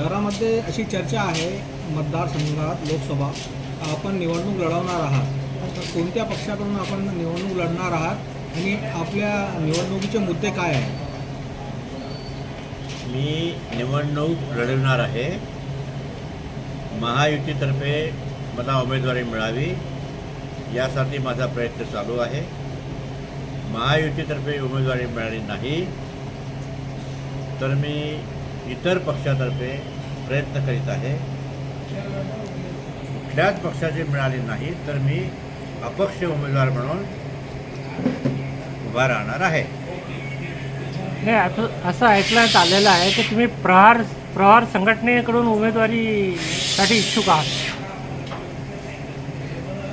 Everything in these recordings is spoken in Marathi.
शहरामध्ये अशी चर्चा आहे मतदारसंघात लोकसभा. आपण निवडणूक लढवणार आहात. तर कोणत्या पक्षाकडून आपण निवडणूक लढणार आहात? आणि आपल्या निवडणुकीचे मुद्दे काय आहेत? मी निवडणूक लढवणार आहे. महायुतीतर्फे मला उमेदवारी मिळावी यासाठी माझा प्रयत्न चालू आहे. महायुतीतर्फे उमेदवारी मिळाली नाही तर मी इतर पक्षातर्फे प्रयत्न करीत आहे. कुठल्याच पक्षाची मिळाली नाही तर मी अपक्ष उमेदवार म्हणून उभा राहणार आहे. नाही असं असं ऐकण्यात आलेलं आहे की तुम्ही प्रहार प्रहार संघटनेकडून उमेदवारीसाठी इच्छुक आहात.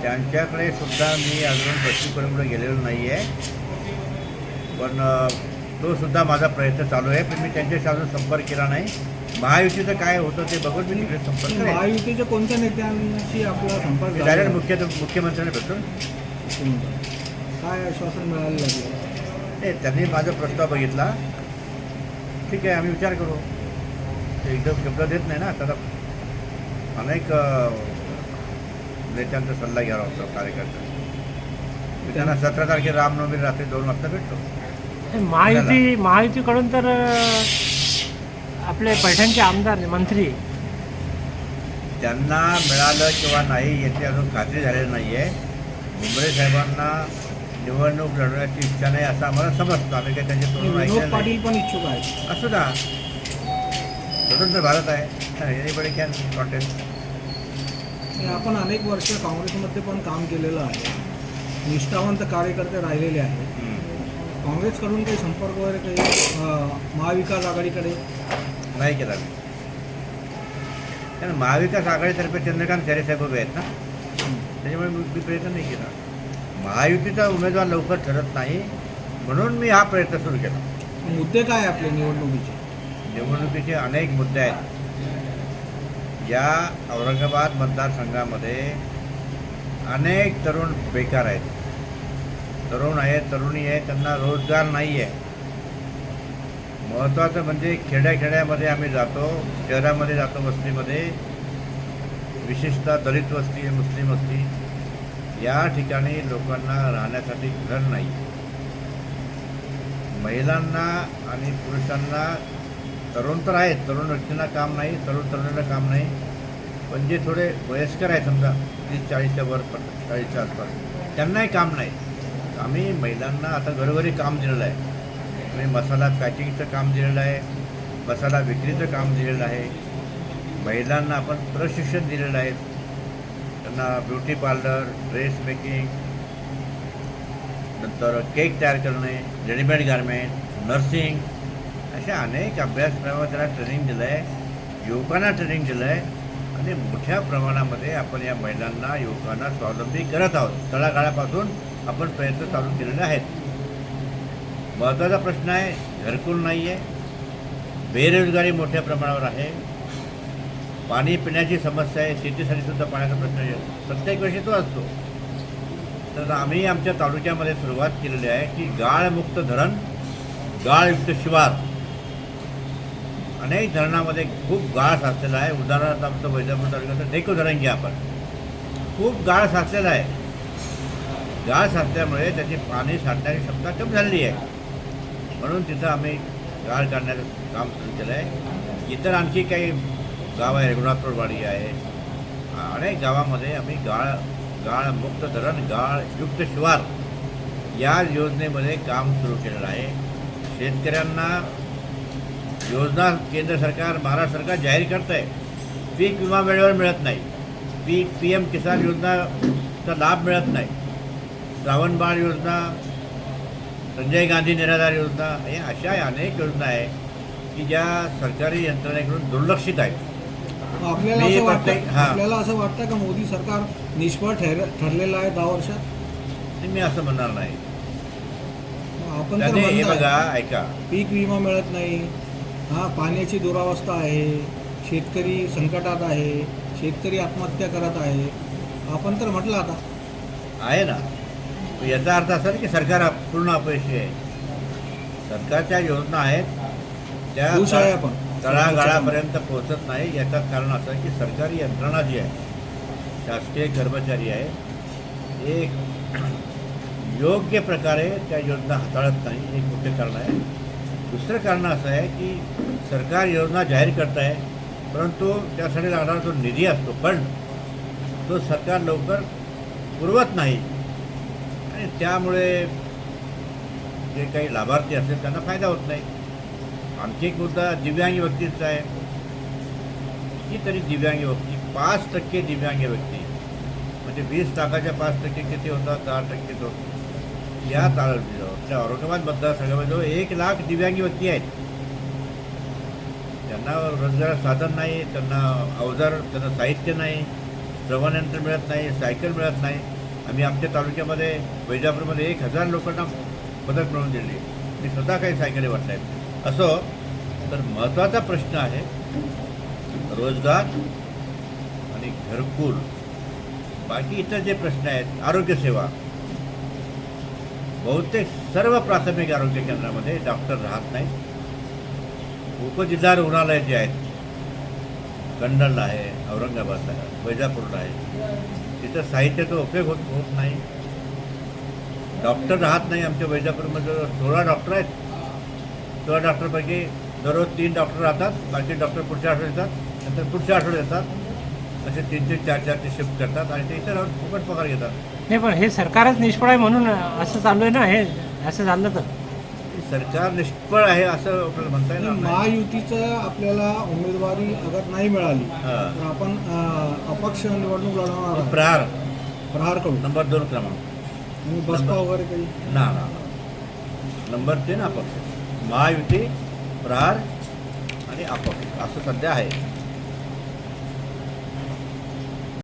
त्यांच्याकडे सुद्धा मी अजून बच्चूकडे गेलेलो नाही आहे पण तो सुद्धा माझा प्रयत्न चालू आहे पण मी त्यांच्याशी अजून संपर्क केला नाही. महायुतीचं काय होतं ते बघून मी तिकडे संपर्क करेन. महायुतीच्या कोणत्या नेत्यांशी आपला संपर्क मी झाला? डायरेक्ट? मुख्य मुख्यमंत्र्यांना भेटून काय आश्वासन मिळालं लागलं? नाही त्यांनी माझा प्रस्ताव बघितला. ठीक आहे आम्ही विचार करू. ते एकदम शब्द देत नाही ना तर अनेक अ, नेत्यांचा सल्ला घ्यावा लागतो कार्यकर्ता मी त्यांना सतरा तारखेला रामनवमी रात्री दोन वाजता भेटतो. महायुती महायुतीकडून तर आपले पैठणचे आमदार मंत्री. त्यांना मिळालं किंवा नाही याची अजून खात्री झालेली नाही आहे मुंबई साहेबांना निवडणूक लढवण्याची इच्छा नाही असं आम्हाला समजतं. आम्ही काही त्यांच्या तोंडून पाटील पण इच्छुक आहेत. असू द्या. स्वतंत्र भारत आहे. एनीबडी कॅन कॉन्टेस्ट आपण अनेक वर्ष काँग्रेसमध्ये पण काम केलेलं आहे. निष्ठावंत कार्यकर्ते राहिलेले आहेत. काँग्रेसकडून काही संपर्क वगैरे काही महाविकास आघाडीकडे? नाही केला. कारण महाविकास आघाडीतर्फे चंद्रकांत खैरे साहेब उभे आहेत ना? त्याच्यामुळे मी प्रयत्न नाही केला. महायुतीचा उमेदवार लवकर ठरत नाही. म्हणून मी हा प्रयत्न सुरू केला. मुद्दे काय आपले निवडणुकीचे? निवडणुकीचे अनेक मुद्दे आहेत. या औरंगाबाद मतदारसंघामध्ये अनेक तरुण बेकार आहेत. तरुण आहेत तरुणी आहे त्यांना रोजगार नाही आहे महत्त्वाचं म्हणजे खेड्याखेड्यामध्ये आम्ही जातो शहरामध्ये जातो वस्तीमध्ये. विशेषतः दलित वस्ती आहे मुस्लिम वस्ती या ठिकाणी लोकांना राहण्यासाठी घर नाही. महिलांना आणि पुरुषांना तरुण तर आहेत तरुण व्यक्तींना काम नाही तरुण तरुणींना काम नाही. पण जे थोडे वयस्कर आहेत समजा तीस चाळीसच्या वर पण चाळीसच्या आसपास त्यांनाही काम नाही. आम्ही महिलांना आता घरोघरी काम दिलेलं आहे. आम्ही मसाला पॅकिंगचं काम दिलेलं आहे मसाला विक्रीचं काम दिलेलं आहे. महिलांना आपण प्रशिक्षण दिलेलं आहे. त्यांना ब्युटी पार्लर ड्रेस मेकिंग नंतर केक तयार करणे रेडीमेड गारमेंट नर्सिंग अशा अनेक अभ्यासक्रमावर त्याला ट्रेनिंग दिलं आहे युवकांना ट्रेनिंग दिलं आहे आणि मोठ्या प्रमाणामध्ये आपण या महिलांना युवकांना स्वावलंबी करत आहोत. तळागाळापासून आपण प्रयत्न चालू केलेले आहेत. महत्त्वाचा प्रश्न आहे घरकुल नाही आहे बेरोजगारी मोठ्या प्रमाणावर आहे. पाणी पिण्याची समस्या आहे शेतीसाठी सुद्धा पाण्याचा प्रश्न आहे. प्रत्येक वर्षी तो असतो. तर आम्ही आमच्या तालुक्यामध्ये सुरुवात केलेली आहे की गाळमुक्त धरण गाळयुक्त शिवार. अनेक धरणामध्ये खूप गाळ साचलेला आहे. उदाहरणार्थ आमचं वैजापूर तालुक्याचं ढेकू धरण घ्या आपण. खूप गाळ साचलेला आहे. गाळ साचल्यामुळे त्याची पाणी साठण्याची क्षमता कमी झालेली आहे. म्हणून तिथं आम्ही गाळ काढण्याचं काम सुरू केलं आहे. इतर आणखी काही गाव आहे रघुनाथपूरवाडी आहे. अनेक गावामध्ये आम्ही गाळ गाळ मुक्त धरण गाळ युक्त शिवार या योजनेमध्ये काम सुरू केलेलं आहे. शेतकऱ्यांना योजना केंद्र सरकार महाराष्ट्र सरकार जाहीर करत आहे पीक विमा वेळेवर मिळत नाही. पीक पी एम किसान योजनाचा लाभ मिळत नाही. श्रावणबाळ योजना संजय गांधी निराधार योजना हे अशा अनेक योजना आहे की ज्या सरकारी यंत्रणेकडून दुर्लक्षित आहेत. आपल्याला असं वाटतं. आपल्याला असं वाटतं का मोदी सरकार निष्फळ ठर ठरलेलं आहे दहा वर्षात? मी असं म्हणणार नाही. आपण हे बघा ऐका. पीक विमा मिळत नाही. हा पाण्याची दुरावस्था आहे. शेतकरी संकटात आहे. शेतकरी आत्महत्या करत आहे. आपण तर म्हटलं आता. आहे ना. याचा अर्थ असा की सरकार पूर्ण अपयशी आहे. सरकारच्या योजना आहेत त्या तळागाळापर्यंत पोहोचत नाही. याचं कारण असं आहे की सरकारी यंत्रणा जी आहे शासकीय कर्मचारी आहे हे योग्य प्रकारे त्या योजना हाताळत नाही. हे एक मुख्य कारण आहे. दुसरं कारण असं आहे की सरकार योजना जाहीर करत आहे परंतु त्यासाठी लागणारा जो निधी असतो फंड तो सरकार लवकर पुरवत नाही. आणि त्यामुळे जे काही लाभार्थी असतील त्यांना फायदा होत नाही. आणखी एक मुद्दा दिव्यांग व्यक्तीचा आहे. कितीतरी दिव्यांग व्यक्ती पाच टक्के दिव्यांग व्यक्ती म्हणजे वीस लाखाच्या पाच टक्के किती होतात? दहा टक्के तो या तालुक्यात आपल्या औरंगाबाद मतदारसंघामध्ये जवळ एक लाख दिव्यांगी व्यक्ती आहेत. त्यांना रोजगार साधन नाही त्यांना अवजार त्यांना साहित्य नाही श्रवणयंत्र मिळत नाही सायकल मिळत नाही. आम्ही आमच्या तालुक्यामध्ये वैजापूरमध्ये एक हजार लोकांना मदत मिळवून दिली. मी स्वतः काही सायकली वाटल्या आहेत असो तर महत्त्वाचा प्रश्न आहे रोजगार आणि घरकुल. बाकी इतर जे प्रश्न आहेत आरोग्यसेवा बहुतेक सर्व प्राथमिक आरोग्य केंद्रामध्ये डॉक्टर राहत नाही उपजिल्हा रुग्णालय जे आहेत कन्नडला आहे औरंगाबादला आहे वैजापूरला आहे. तिथं साहित्याचा उपयोग होत होत नाही. डॉक्टर राहत नाही आमच्या वैजापूरमध्ये. सोळा डॉक्टर आहेत. सोळा डॉक्टरपैकी दररोज तीन डॉक्टर राहतात. बाकी डॉक्टर पुढच्या आठवड्यात येतात. नंतर पुढच्या आठवड्यात येतात. असे तीन तीन चार चार ते शिफ्ट करतात आणि ते इथे राहून फुकट पगार घेतात. नाही पण हे सरकारच निष्फळ आहे म्हणून असं चालू आहे ना? हे असं झालं तर. सरकार निष्फळ आहे असं आपल्याला म्हणता येणार नाही. महायुतीचं आपल्याला उमेदवारी अगर नाही मिळाली हा. तर आपण अं, अपक्ष निवडणूक लढवणार आहोत. प्रहार. प्रहारकडून नंबर दोन क्रमांक. आणि बसपा वगैरे काही? ना ना ना. नंबर तीन अपक्ष. महायुती प्रहार आणि अपक्ष. असं सध्या आहे.